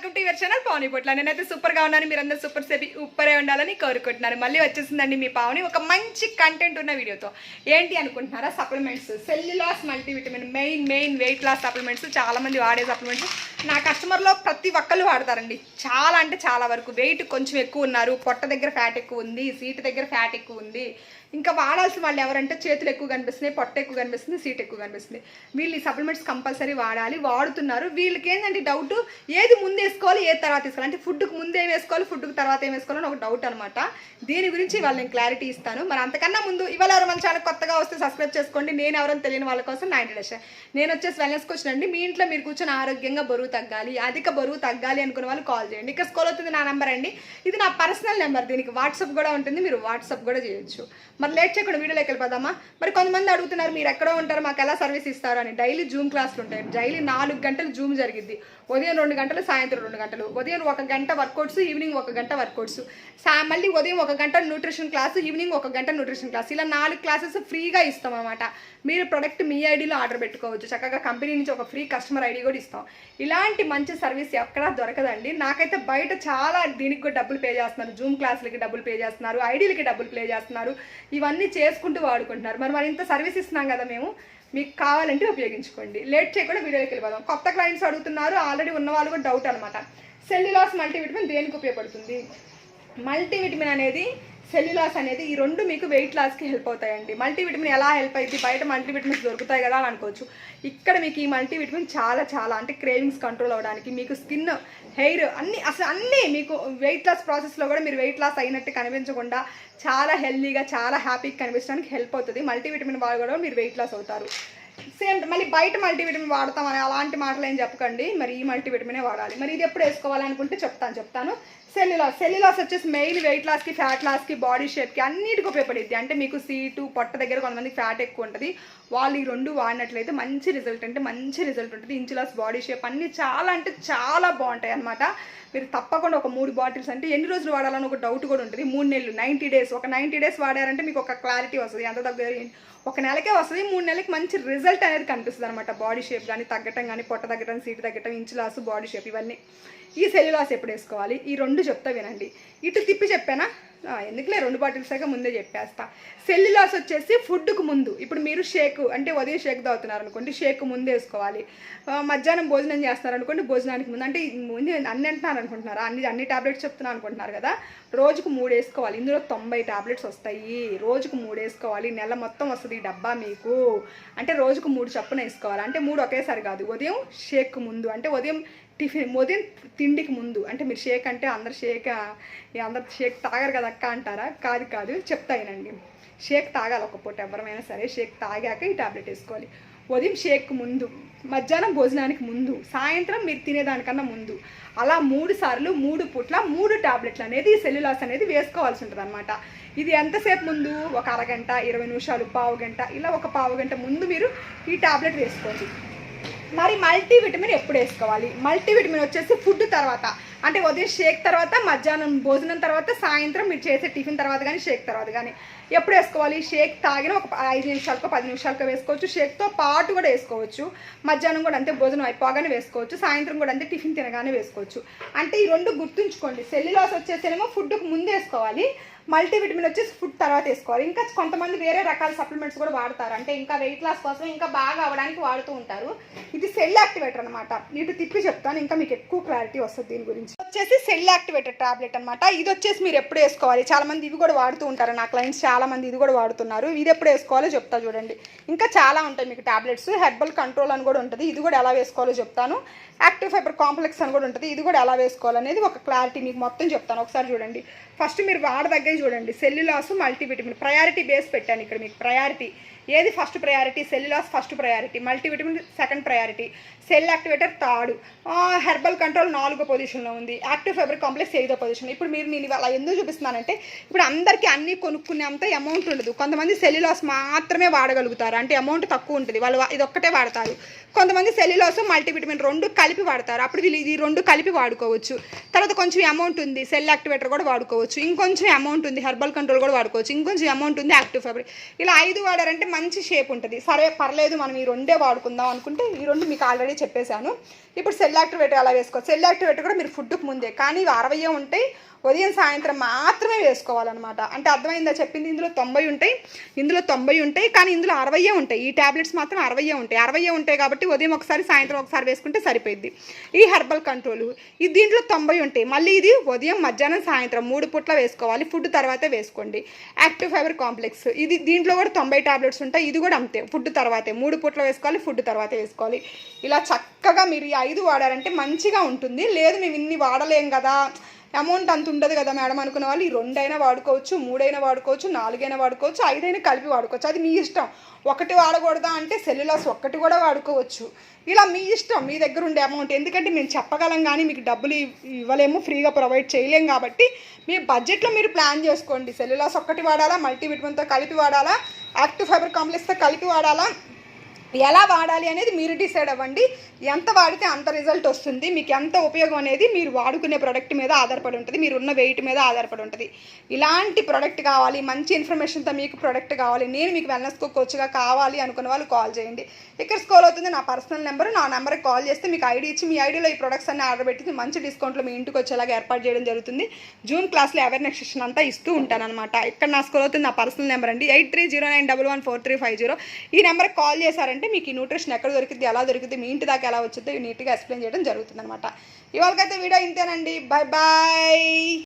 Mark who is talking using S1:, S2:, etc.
S1: Welcome to your channel Pavani Potla. నేనైతే సూపర్గా ఉన్నాను. మీరందరూ సూపర్ సేపి ఉప్పరే ఉండాలని కోరుకుంటున్నాను మళ్ళీ వచ్చేసిందండి మీ పావని. ఒక మంచి కంటెంట్ ఉన్న వీడియోతో. ఏంటి అనుకుంటున్నారా? Supplements Cell U Loss multivitamin main main weight loss supplements చాలా మంది వాడే సప్లిమెంట్స్ నా కస్టమర్లో ప్రతి ఒక్కళ్ళు వాడతారండి. చాలా అంటే చాలా వరకు. వెయిట్ కొంచెం ఎక్కువ ఉన్నారు. పొట్ట దగ్గర ఫ్యాట్ ఎక్కువ ఉంది. సీట్ దగ్గర ఫ్యాట్ ఎక్కువ ఉంది. ఇంకా వాడాల్సిన వాళ్ళు ఎవరంటే చేతులు ఎక్కువ కనిపిస్తున్నాయి పొట్ట ఎక్కువ కనిపిస్తుంది సీట్ ఎక్కువ కనిపిస్తుంది. వీళ్ళు ఈ సప్లిమెంట్స్ కంపల్సరీ వాడాలి వాడుతున్నారు. వీళ్ళకి ఏంటంటే డౌట్ ఏది ముందు వేసుకోవాలి ఏది తర్వాత వేసుకోవాలి? అంటే ఫుడ్కి ముందు ఏం వేసుకోవాలి ఫుడ్కి తర్వాత ఏం వేసుకోవాలని ఒక డౌట్ అనమాట దీని గురించి ఇవాళ నేను క్లారిటీ ఇస్తాను. మరి అంతకన్నా ముందు ఇవాళ ఎవరు మన ఛానల్ కొత్తగా వస్తే సబ్స్క్రైబ్ చేసుకోండి. నేను ఎవరైనా తెలియని వాళ్ళ కోసం నా ఇంట్రడక్షన్ నేను వచ్చేసి వెల్నెస్ క్వశ్చన్ అండి మీ ఇంట్లో మీరు కూర్చొని ఆరోగ్యంగా బరువు తగ్గాలి అధిక బరువు తగ్గాలి అనుకున్న వాళ్ళు కాల్ చేయండి. ఇక్కడ స్కూల్ అవుతుంది నా నెంబర్ అండి. ఇది నా పర్సనల్ నెంబర్ దీనికి వాట్సాప్ కూడా ఉంటుంది. మీరు వాట్సాప్ కూడా చేయొచ్చు. మరి లేట్ చేయకుండా వీడియోలోకి వెళ్ళిపోదామా? మరి కొంతమంది అడుగుతున్నారు మీరు ఎక్కడో ఉంటారు మాకు ఎలా సర్వీస్ ఇస్తారు అని డైలీ జూమ్ క్లాసులు ఉంటాయి. డైలీ నాలుగు గంటలు జూమ్ జరిగింది ఉదయం రెండు గంటలు సాయంత్రం రెండు గంటలు. ఉదయం ఒక గంట వర్కౌట్స్ ఈవినింగ్ ఒక గంట వర్కౌట్స్ సా మళ్ళీ ఉదయం ఒక గంట న్యూట్రిషన్ క్లాస్ ఈవినింగ్ ఒక గంట న్యూట్రిషన్ క్లాస్ ఇలా నాలుగు క్లాసెస్ ఫ్రీగా ఇస్తాం అనమాట మీరు ప్రొడక్ట్ మీ ఐడిలో ఆర్డర్ పెట్టుకోవచ్చు. చక్కగా కంపెనీ నుంచి ఒక ఫ్రీ కస్టమర్ ఐడి కూడా ఇస్తాం. ఇలాంటి మంచి సర్వీస్ ఎక్కడా దొరకదండి. నాకైతే బయట చాలా దీనికి కూడా డబ్బులు పే చేస్తున్నారు. జూమ్ క్లాసులకి డబ్బులు పే చేస్తున్నారు. ఐడీలకి డబ్బులు పే చేస్తున్నారు. ఇవన్నీ చేసుకుంటూ వాడుకుంటున్నారు. మరి మరి ఇంత సర్వీస్ ఇస్తున్నాం కదా మేము మీకు కావాలంటే ఉపయోగించుకోండి. లేట్ చేయకుండా వీడియోకి వెళ్ళిపోదాం. కొత్త క్లయింట్స్ అడుగుతున్నారు ఆల్రెడీ ఉన్న వాళ్ళు కూడా డౌట్ అనమాట సెల్యులాస్ మల్టీవిటమిన్ దేనికి ఉపయోగపడుతుంది? మల్టీవిటమిన్ అనేది సెల్యులాస్ అనేది ఈ రెండు మీకు వెయిట్ లాస్కి హెల్ప్ అవుతాయండి. మల్టీవిటమిన్ ఎలా హెల్ప్ అయింది బయట మల్టీవిటమిన్స్ దొరుకుతాయి కదా అని అనుకోవచ్చు. ఇక్కడ మీకు ఈ మల్టీవిటమిన్ చాలా చాలా అంటే క్రేవింగ్స్ కంట్రోల్ అవ్వడానికి మీకు స్కిన్ హెయిర్ అన్ని అసలు అన్నీ మీకు వెయిట్ లాస్ ప్రాసెస్లో కూడా మీరు వెయిట్ లాస్ అయినట్టు కనిపించకుండా చాలా హెల్దీగా చాలా హ్యాపీగా కనిపించడానికి హెల్ప్ అవుతుంది. మల్టీవిటమిన్ కూడా మీరు వెయిట్ లాస్ అవుతారు. సేమ్ మళ్ళీ బయట మల్టీవిటమిన్ వాడతామని అలాంటి మాటలు ఏం చెప్పకండి. మరి ఈ మల్టీవిటమినే వాడాలి. మరి ఇది ఎప్పుడు వేసుకోవాలనుకుంటే చెప్తాను చెప్తాను. Cell U Loss Cell U Loss వచ్చేసి మెయిన్ వెయిట్ లాస్కి ఫ్యాట్ లాస్కి బాడీ షేప్కి అన్నిటికీ ఉపయోగపడిద్ది. అంటే మీకు సీటు పొట్ట దగ్గర కొంతమంది ఫ్యాట్ ఎక్కువ ఉంటుంది. వాళ్ళు ఈ రెండు వాడినట్లయితే మంచి రిజల్ట్ అంటే మంచి రిజల్ట్ ఉంటుంది. ఇంచులాస్ బాడీ షేప్ అన్నీ చాలా అంటే చాలా బాగుంటాయి అనమాట మీరు తప్పకుండా ఒక మూడు బాటిల్స్ అంటే ఎన్ని రోజులు వాడాలని ఒక డౌట్ కూడా ఉంటుంది. మూడు నెలలు నైంటీ డేస్ ఒక నైంటీ డేస్ వాడారంటే మీకు ఒక క్లారిటీ వస్తుంది. ఎంత దగ్గర ఒక నెలకే వస్తుంది మూడు నెలలకి మంచి రిజల్ట్ అనేది కనిపిస్తుంది అనమాట బాడీ షేప్ కానీ తగ్గటం కానీ పొట్ట తగ్గటం సీటు తగ్గటం ఇంచు లాస్ బాడీ షేప్ ఇవన్నీ. ఈ సెల్యులాస్ ఎప్పుడు వేసుకోవాలి? ఈ రెండు చెప్తా వినండి. ఇటు తిప్పి చెప్పానా? ఎందుకులే రెండు బాటిల్స్ దాకా ముందే చెప్పేస్తా. సెల్యులాస్ వచ్చేసి ఫుడ్కు ముందు. ఇప్పుడు మీరు షేక్ అంటే ఉదయం షేక్ తాగుతున్నారు అనుకోండి షేక్ ముందు వేసుకోవాలి. మధ్యాహ్నం భోజనం చేస్తున్నారు అనుకోండి భోజనానికి ముందు అంటే ముందు అన్ని అంటున్నారు అనుకుంటున్నారా? అన్ని అన్ని టాబ్లెట్స్ చెప్తున్నాను అనుకుంటున్నారు కదా? రోజుకు మూడు వేసుకోవాలి. ఇందులో తొంభై టాబ్లెట్స్ వస్తాయి. రోజుకు మూడు వేసుకోవాలి. నెల మొత్తం వస్తుంది ఈ డబ్బా మీకు. అంటే రోజుకు మూడు చప్పున వేసుకోవాలి. అంటే మూడు ఒకేసారి కాదు. ఉదయం షేక్ ముందు. అంటే ఉదయం టిఫిన్ ఉదయం తిండికి ముందు అంటే మీరు షేక్ అంటే అందరు షేక్ అందరు షేక్ తాగరు కదా అక్క అంటారా? కాదు కాదు. చెప్తాయినండి షేక్ తాగాలి ఒక పూట ఎవరమైనా సరే. షేక్ తాగాక ఈ టాబ్లెట్ వేసుకోవాలి. ఉదయం షేక్ ముందు మధ్యాహ్నం భోజనానికి ముందు సాయంత్రం మీరు తినేదానికన్నా ముందు అలా మూడు సార్లు మూడు పూట్ల మూడు టాబ్లెట్లు అనేది సెల్యులాస్ అనేది వేసుకోవాల్సి ఉంటుంది అనమాట ఇది ఎంతసేపు ముందు? ఒక అరగంట ఇరవై నిమిషాలు పావు గంట. ఇలా ఒక పావు గంట ముందు మీరు ఈ టాబ్లెట్ వేసుకోండి. మరి మల్టీవిటమిన్ ఎప్పుడు వేసుకోవాలి? మల్టీవిటమిన్ వచ్చేసి ఫుడ్ తర్వాత. అంటే ఉదయం షేక్ తర్వాత మధ్యాహ్నం భోజనం తర్వాత సాయంత్రం మీరు చేసే టిఫిన్ తర్వాత కానీ షేక్ తర్వాత కానీ ఎప్పుడు వేసుకోవాలి? షేక్ తాగిన ఒక ఐదు నిమిషాలకో పది నిమిషాలకో వేసుకోవచ్చు. షేక్తో పాటు కూడా వేసుకోవచ్చు. మధ్యాహ్నం కూడా అంతే భోజనం అయిపోగానే వేసుకోవచ్చు. సాయంత్రం కూడా అంతే టిఫిన్ తినగానే వేసుకోవచ్చు. అంటే ఈ రెండు గుర్తుంచుకోండి. సెల్యులాస్ వచ్చేసేమో ఫుడ్కు ముందు వేసుకోవాలి. మల్టీవిటమిన్ వచ్చేసి ఫుడ్ తర్వాత వేసుకోవాలి. ఇంకా కొంతమంది వేరే రకాల సప్లిమెంట్స్ కూడా వాడతారు. అంటే ఇంకా వెయిట్ లాస్ కోసం ఇంకా బాగా అవ్వడానికి వాడుతూ ఉంటారు. ఇది సెల్ యాక్టివేటర్ అనమాట ఇటు తిప్పి చెప్తాను. ఇంకా మీకు ఎక్కువ క్లారిటీ వస్తుంది దీని గురించి. వచ్చేసి సెల్ యాక్టివేటర్ టాబ్లెట్ అనమాట ఇది వచ్చేసి మీరు ఎప్పుడు వేసుకోవాలి? చాలా మంది ఇవి కూడా వాడుతూ ఉంటారు. నా క్లయింట్స్ చాలా మంది ఇది కూడా వాడుతున్నారు. ఇది ఎప్పుడు వేసుకోవాలో చెప్తా చూడండి. ఇంకా చాలా ఉంటాయి మీకు టాబ్లెట్స్. హెర్బల్ కంట్రోల్ అని కూడా ఉంటుంది. ఇది కూడా ఎలా వేసుకోవాలో చెప్తాను. యాక్టివ్ ఫైబర్ కాంప్లెక్స్ అని కూడా ఉంటుంది. ఇది కూడా ఎలా వేసుకోవాలనేది ఒక క్లారిటీ మీకు మొత్తం చెప్తాను. ఒకసారి చూడండి. ఫస్ట్ మీరు వాడదగ్గర చూడండి సెల్యులాస్ మల్టీవిటమిన్ ప్రయారిటీ బేస్ పెట్టాను ఇక్కడ మీకు ప్రయారిటీ ఏది first priority Cell U Loss first priority multivitamin second priority cell activator third herbal control నాలుగో పొజిషన్లో ఉంది. యాక్టివ్ ఫైబర్ కాంప్లెక్స్ ఐదో పొజిషన్ ఇప్పుడు మీరు నేను ఇవాళ ఎందుకు చూపిస్తున్నానంటే ఇప్పుడు అందరికీ అన్నీ కొనుక్కునేంత అమౌంట్ ఉండదు. కొంతమంది సెల్యులాస్ మాత్రమే వాడగలుగుతారు. అంటే అమౌంట్ తక్కువ ఉంటుంది. వాళ్ళు ఇది ఒక్కటే వాడతారు. కొంతమంది సెల్యులాస్ మల్టీవిటమిన్ రెండు కలిపి వాడతారు. అప్పుడు వీళ్ళు ఇది రెండు కలిపి వాడుకోవచ్చు. తర్వాత కొంచెం అమౌంట్ ఉంది సెల్ యాక్టివేటర్ కూడా వాడుకోవచ్చు. ఇంకొంచెం అమౌంట్ అమౌంట్ ఉంది హెర్బల్ కంట్రోల్ కూడా వాడుకోవచ్చు. ఇంకొంచెం అమౌంట్ ఉంది యాక్టివ్ ఫ్యాబ్రిక్ ఇలా ఐదు వాడారంటే మంచి షేప్ ఉంటుంది. సరే పర్లేదు మనం ఈ రెండే వాడుకుందాం అనుకుంటే ఈ రెండు మీకు ఆల్రెడీ చెప్పేశాను. ఇప్పుడు సెల్ యాక్టివేటర్ అలా వేసుకోవచ్చు సెల్ యాక్టివేటర్ కూడా మీరు ఫుడ్కి ముందే కానీ ఇవి అరవై ఉంటాయి. ఉదయం సాయంత్రం మాత్రమే వేసుకోవాలన్నమాట. అంటే అర్థమైందా చెప్పింది? ఇందులో తొంభై ఉంటాయి ఇందులో తొంభై ఉంటాయి కానీ ఇందులో అరవయే ఉంటాయి. ఈ టాబ్లెట్స్ మాత్రం అరవయే ఉంటాయి. అరవయే ఉంటాయి కాబట్టి ఉదయం ఒకసారి సాయంత్రం ఒకసారి వేసుకుంటే సరిపోయింది ఈ హెర్బల్ కంట్రోల్ ఇది దీంట్లో తొంభై ఉంటాయి. మళ్ళీ ఇది ఉదయం మధ్యాహ్నం సాయంత్రం మూడు పూట్ల వేసుకోవాలి. ఫుడ్ తర్వాత వేసుకోండి. Active fibre complex. ఇది దీంట్లో కూడా తొంభై టాబ్లెట్స్ ఉంటాయి. ఇది కూడా అంతే ఫుడ్ తర్వాతే. మూడు పూట్ల వేసుకోవాలి ఫుడ్ తర్వాత వేసుకోవాలి. ఇలా చక్కగా మీరు ఈ ఐదు వాడారంటే మంచిగా ఉంటుంది. లేదు మేము ఇన్ని వాడలేం కదా. అమౌంట్ అంత ఉండదు కదా మేడం అనుకున్న వాళ్ళు. ఈ రెండైనా వాడుకోవచ్చు మూడైనా వాడుకోవచ్చు నాలుగైనా వాడుకోవచ్చు ఐదైనా కలిపి వాడుకోవచ్చు. అది మీ ఇష్టం. ఒకటి వాడకూడదా అంటే సెల్యులాస్ ఒక్కటి కూడా వాడుకోవచ్చు. ఇలా మీ ఇష్టం మీ దగ్గర ఉండే అమౌంట్ ఎందుకంటే మేము చెప్పగలం కానీ మీకు డబ్బులు ఇవ్వలేము ఫ్రీగా ప్రొవైడ్ చేయలేము కాబట్టి మీ బడ్జెట్లో మీరు ప్లాన్ చేసుకోండి. సెల్యులాస్ ఒక్కటి వాడాలా మల్టీవిటమిన్తో కలిపి వాడాలా యాక్టివ్ ఫైబర్ కాంప్లెక్స్తో కలిపి వాడాలా ఎలా వాడాలి అనేది మీరు డిసైడ్ అవ్వండి. ఎంత వాడితే అంత రిజల్ట్ వస్తుంది. మీకు ఎంత ఉపయోగం అనేది మీరు వాడుకునే ప్రోడక్ట్ మీద ఆధారపడి ఉంటుంది. మీరు ఉన్న వెయిట్ మీద ఆధారపడి ఉంటుంది. ఇలాంటి ప్రోడక్ట్ కావాలి మంచి ఇన్ఫర్మేషన్తో మీకు ప్రోడక్ట్ కావాలి నేను మీకు వెల్నెస్ కోచ్గా కావాలి అనుకున్న వాళ్ళు కాల్ చేయండి. ఇక్కడ స్కోల్ అవుతుంది నా పర్సనల్ నెంబర్ నా నెంబర్కి కాల్ చేస్తే మీకు ఐడి ఇచ్చి మీ ఐడిలో ఈ ప్రొడక్ట్స్ అన్ని ఆర్డర్ పెట్టి మంచి డిస్కౌంట్లో మీ ఇంటికి వచ్చేలాగా ఏర్పాటు చేయడం జరుగుతుంది. జూన్ క్లాస్లో అవేర్నెస్ సెషన్ అంతా ఇస్తూ ఉంటానన్నమాట. ఇక్కడ నా స్కోల్ అవుతుంది నా పర్సనల్ నెంబర్ అండి? Eight three zero nine double one four three five zero ఈ నెంబర్కి కాల్ చేశారంటే మీకు ఈ న్యూట్రిషన్ ఎక్కడ దొరికింది ఎలా దొరికింది మీ ఇంటి దాకా ఎలా వచ్చిందో నీట్గా ఎక్స్ప్లెయిన్ చేయడం జరుగుతుంది అనమాట ఇవాళకైతే వీడియో ఇంతేనండి. Bye bye